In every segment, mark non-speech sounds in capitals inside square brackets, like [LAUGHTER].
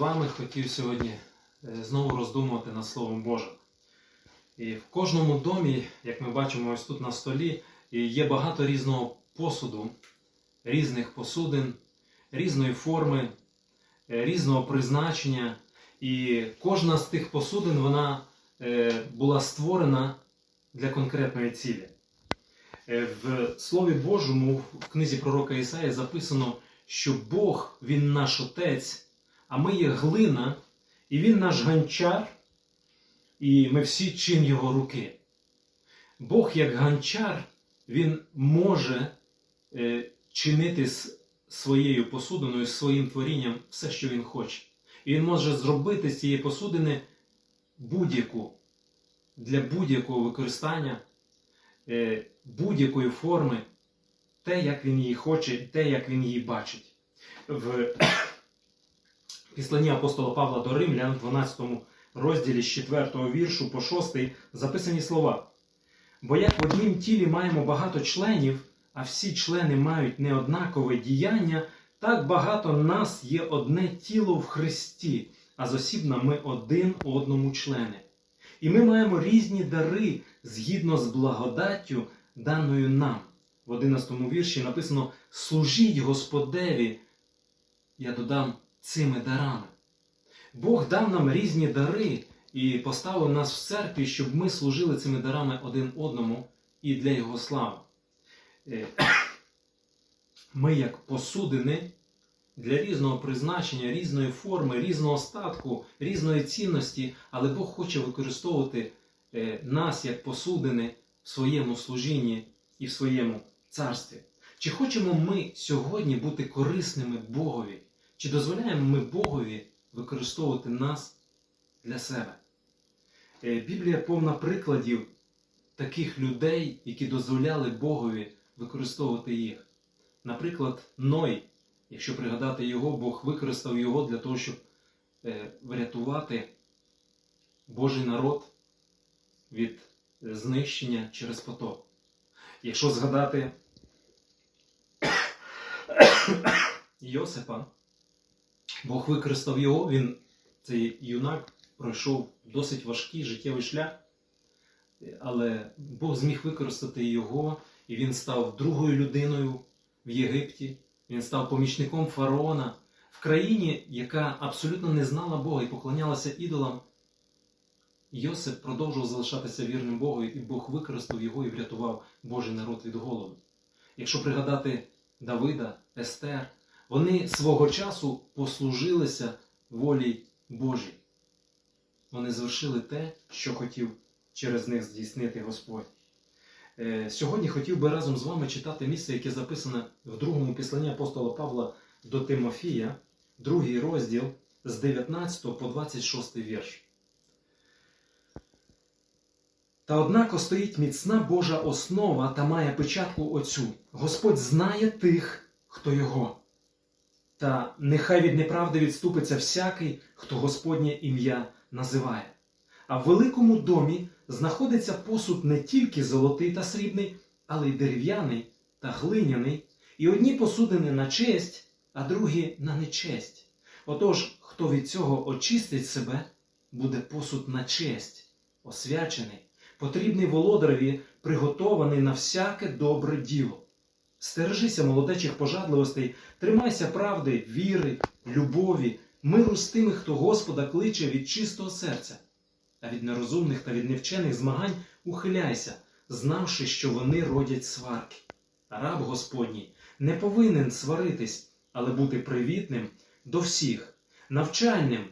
вами хотів сьогодні е, знову роздумувати над Словом Божим. І в кожному домі, як ми бачимо ось тут на столі, є багато різного посуду, різних посудин, різної форми, е, різного призначення. І кожна з тих посудин вона е, була створена для конкретної цілі. В Слові Божому в книзі пророка Ісаї записано, що Бог Він наш Отець, а ми є глина, і Він наш ганчар, і ми всі чин Його руки. Бог, як ганчар, Він може е, чинити з своєю посудиною, з своїм творінням все, що він хоче. І він може зробити з цієї посудини будь-яку для будь-якого використання е, будь-якої форми, те, як він її хоче, те, як він її бачить. В післанні апостола Павла до Римлян, в 12 розділі з 4 віршу по 6 записані слова. Бо як в однім тілі маємо багато членів, а всі члени мають неоднакове діяння, так багато нас є одне тіло в Христі, а зосібна ми один одному члени. І ми маємо різні дари згідно з благодаттю, даною нам. В 11 вірші написано: служіть Господеві, я додам цими дарами. Бог дав нам різні дари і поставив нас в церкві, щоб ми служили цими дарами один одному і для Його слави. Е, Ми, як посудини, для різного призначення, різної форми, різного статку, різної цінності, але Бог хоче використовувати е, нас як посудини в своєму служінні і в своєму царстві. Чи хочемо ми сьогодні бути корисними Богові? Чи дозволяємо ми Богові використовувати нас для себе? Е, Біблія повна прикладів таких людей, які дозволяли Богові використовувати їх. Наприклад, Ной, якщо пригадати його, Бог використав його для того, щоб е, врятувати Божий народ від е, знищення через потоп. Якщо згадати [COUGHS] Йосипа, Бог використав його, він, цей юнак, пройшов досить важкий життєвий шлях, але Бог зміг використати його, і він став другою людиною в Єгипті. Він став помічником фараона в країні, яка абсолютно не знала Бога і поклонялася ідолам. Йосип продовжував залишатися вірним Богу, і Бог використав його і врятував Божий народ від голоду. Якщо пригадати Давида, Естер, вони свого часу послужилися волі Божій. Вони звершили те, що хотів через них здійснити Господь. Е, Сьогодні хотів би разом з вами читати місце, яке записане в другому післанні апостола Павла до Тимофія, другий розділ з 19 по 26 вірш. Та однако стоїть міцна Божа основа та має печатку оцю. Господь знає тих, хто його. Та нехай від неправди відступиться всякий, хто Господнє ім'я називає. А в великому домі знаходиться посуд не тільки золотий та срібний, але й дерев'яний та глиняний, і одні посудини на честь, а другі на нечесть. Отож, хто від цього очистить себе, буде посуд на честь, освячений, потрібний володареві, приготований на всяке добре діло. Стережися молодечих пожадливостей, тримайся правди, віри, любові, миру з тими, хто Господа кличе від чистого серця, а від нерозумних та від невчених змагань ухиляйся, знавши, що вони родять сварки. Раб Господній не повинен сваритись, але бути привітним до всіх, навчальним,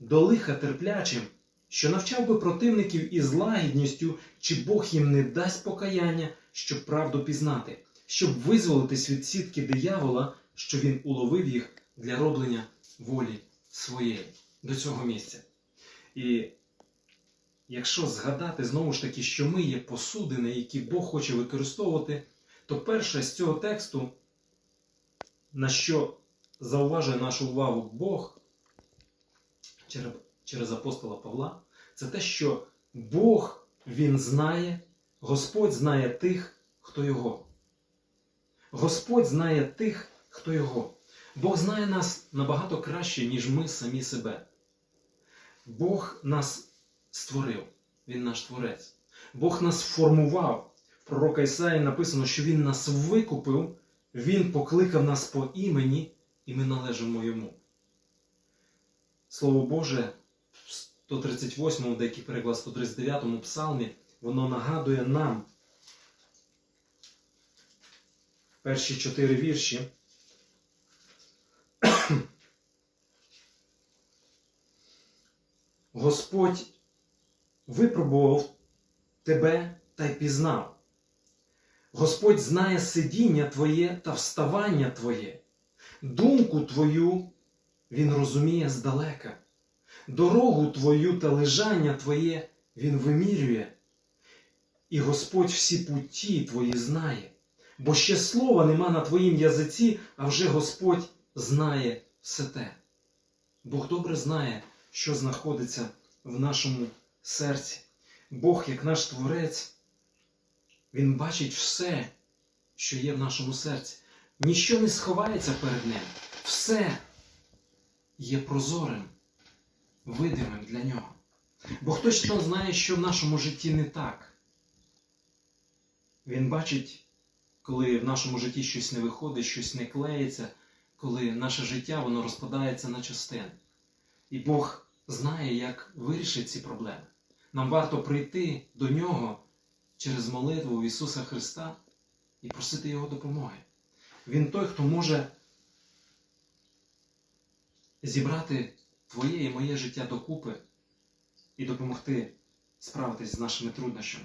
до лиха терплячим, що навчав би противників із лагідністю, чи Бог їм не дасть покаяння, щоб правду пізнати, щоб визволитись від сітки диявола, що він уловив їх для роблення волі своєї до цього місця. І якщо згадати знову ж таки, що ми є посудини, які Бог хоче використовувати, то перше з цього тексту, на що зауважує нашу увагу Бог через, апостола Павла, це те, що Бог Він знає, Господь знає тих, хто його. Господь знає тих, хто його. Бог знає нас набагато краще, ніж ми самі себе. Бог нас створив, Він наш творець. Бог нас формував. В пророка Ісаї написано, що Він нас викупив, Він покликав нас по імені, і ми належимо Йому. Слово Боже, в 138, деякий переклад 139 псалмі, воно нагадує нам перші чотири вірші. Господь випробував тебе та й пізнав. Господь знає сидіння твоє та вставання твоє, думку твою Він розуміє здалека, дорогу твою та лежання твоє Він вимірює, і Господь всі путі твої знає, бо ще слова нема на твоїм язиці, а вже Господь знає все те. Бог добре знає, що знаходиться в нашому серці. Бог, як наш Творець, Він бачить все, що є в нашому серці. Ніщо не сховається перед Ним. Все є прозорим, видимим для нього. Бог точно знає, що в нашому житті не так. Він бачить, коли в нашому житті щось не виходить, щось не клеїться, коли наше життя воно розпадається на частини. І Бог знає, як вирішити ці проблеми. Нам варто прийти до Нього через молитву Ісуса Христа і просити Його допомоги. Він той, хто може зібрати твоє і моє життя докупи і допомогти справитись з нашими труднощами.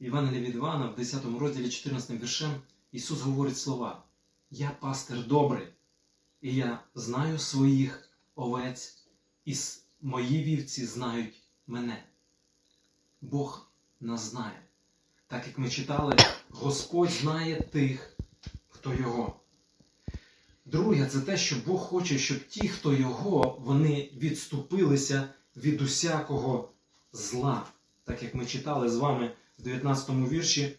Івангелія від Івана в 10 розділі 14 віршем Ісус говорить слова: Я пастир добрий, і я знаю своїх овець, і мої вівці знають мене. Бог нас знає. Так як ми читали, Господь знає тих, хто Його. Друге, це те, що Бог хоче, щоб ті, хто Його, вони відступилися від усякого зла. Так як ми читали з вами в 19 вірші,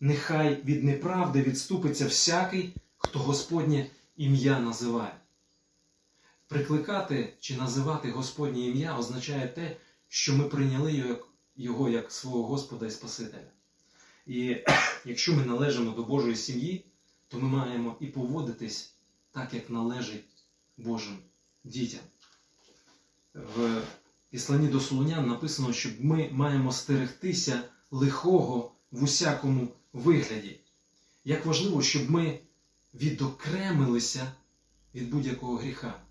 нехай від неправди відступиться всякий, хто Господнє ім'я називає. Прикликати чи називати Господнє ім'я означає те, що ми прийняли його як, свого Господа і Спасителя. І [CLEARS THROAT] якщо ми належимо до Божої сім'ї, то ми маємо і поводитись так, як належить Божим дітям. В Іслані до Солунян написано, що ми маємо стерегтися лихого в усякому вигляді. Як важливо, щоб ми відокремилися від будь-якого гріха,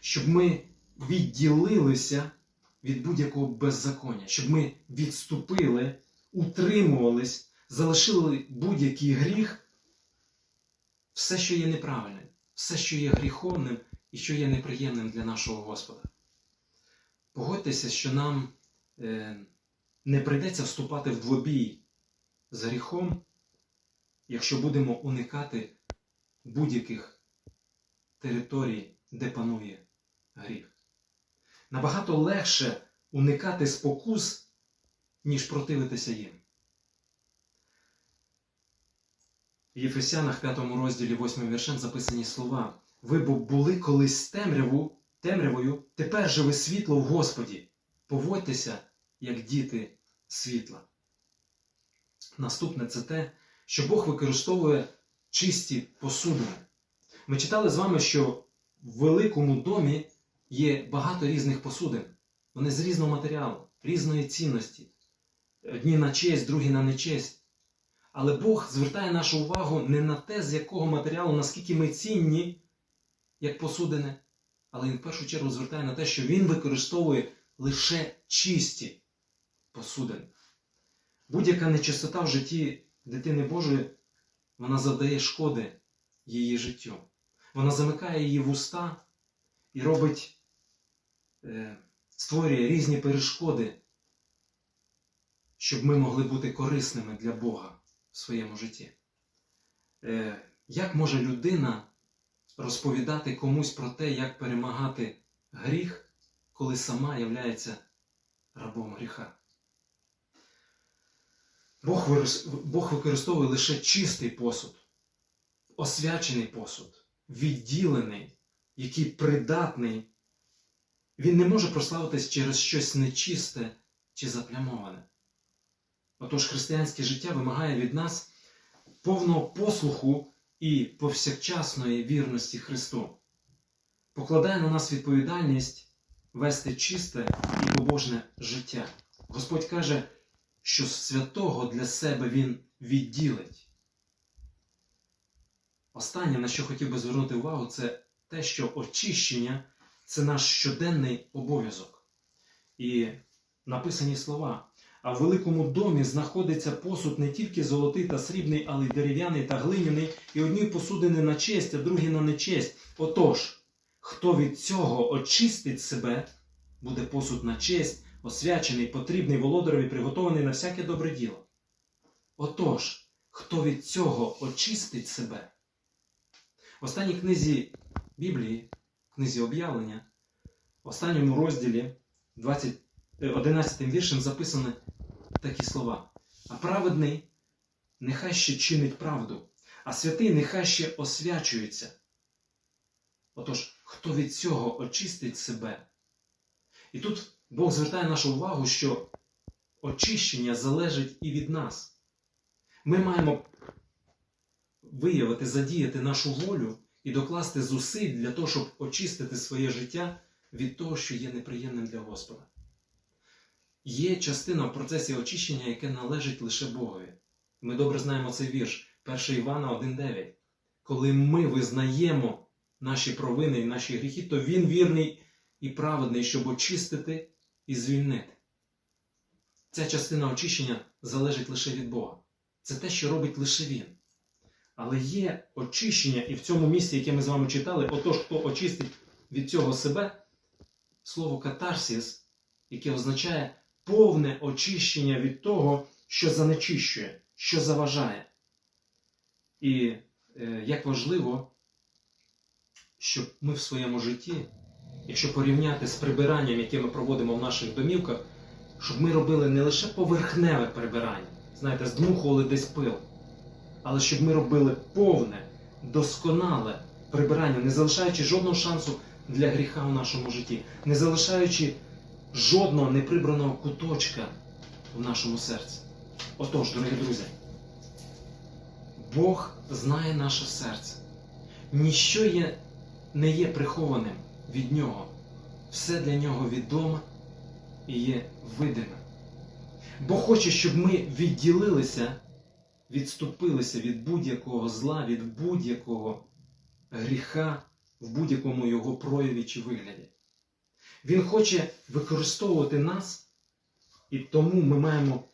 щоб ми відділилися від будь-якого беззаконня, щоб ми відступили, утримувались, залишили будь-який гріх, все, що є неправильним, все, що є гріховним і що є неприємним для нашого Господа. Погодьтеся, що нам е, не прийдеться вступати в двобій з гріхом, якщо будемо уникати будь-яких територій, де панує гріх. Набагато легше уникати спокус, ніж противитися їм. В Єфесянах 5 розділі 8 віршем записані слова. Ви бо були колись темряву, темрявою, тепер же ви світло в Господі. Поводьтеся, як діти світла. Наступне це те, що Бог використовує чисті посудини. Ми читали з вами, що в великому домі є багато різних посудин. Вони з різного матеріалу, різної цінності. Одні на честь, другі на нечесть. Але Бог звертає нашу увагу не на те, з якого матеріалу, наскільки ми цінні, як посудини, але він в першу чергу звертає на те, що Він використовує лише чисті посудини. Будь-яка нечистота в житті дитини Божої, вона завдає шкоди її життю. Вона замикає її вуста і робить, е, створює різні перешкоди, щоб ми могли бути корисними для Бога в своєму житті. Е, Як може людина розповідати комусь про те, як перемагати гріх, коли сама являється рабом гріха? Бог, використовує лише чистий посуд, освячений посуд. відділений, який придатний, він не може прославитись через щось нечисте чи заплямоване. Отож, християнське життя вимагає від нас повного послуху і повсякчасної вірності Христу, покладає на нас відповідальність вести чисте і побожне життя. Господь каже, що святого для себе Він відділить. Останнє, на що хотів би звернути увагу, це те, що очищення це наш щоденний обов'язок. І написані слова. А в великому домі знаходиться посуд не тільки золотий та срібний, але й дерев'яний та глиняний, і одні посудини на честь, а другі на нечесть. Отож, хто від цього очистить себе, буде посуд на честь, освячений, потрібний володареві, приготований на всяке добре діло. Отож, хто від цього очистить себе? В останній книзі Біблії, книзі об'явлення, в останньому розділі 20, е, 11 віршем записані такі слова. А праведний нехай ще чинить правду, а святий нехай ще освячується. Отож, хто від цього очистить себе? І тут Бог звертає нашу увагу, що очищення залежить і від нас. Ми маємо виявити, задіяти нашу волю і докласти зусиль для того, щоб очистити своє життя від того, що є неприємним для Господа. Є частина в процесі очищення, яке належить лише Богові. Ми добре знаємо цей вірш 1 Івана 1,9. Коли ми визнаємо наші провини і наші гріхи, то Він вірний і праведний, щоб очистити і звільнити. Ця частина очищення залежить лише від Бога. Це те, що робить лише Він. Але є очищення, і в цьому місці, яке ми з вами читали, отож, хто очистить від цього себе, слово катарсіс, яке означає повне очищення від того, що занечищує, що заважає. І е, як важливо, щоб ми в своєму житті, якщо порівняти з прибиранням, яке ми проводимо в наших домівках, щоб ми робили не лише поверхневе прибирання, знаєте, здмухували десь пил, але щоб ми робили повне, досконале прибирання, не залишаючи жодного шансу для гріха в нашому житті, не залишаючи жодного неприбраного куточка в нашому серці. Отож, дорогі друзі, Бог знає наше серце. Ніщо є, не є прихованим від Нього. Все для Нього відоме і є видиме. Бог хоче, щоб ми відділилися, відступилися від будь-якого зла, від будь-якого гріха в будь-якому його прояві чи вигляді. Він хоче використовувати нас, і тому ми маємо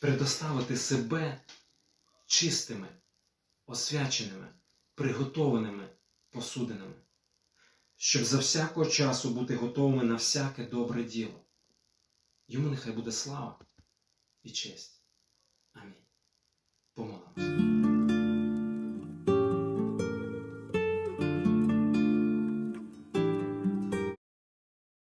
предоставити себе чистими, освяченими, приготованими посудинами, щоб за всякого часу бути готовими на всяке добре діло. Йому нехай буде слава і честь. Амінь. Помолимося.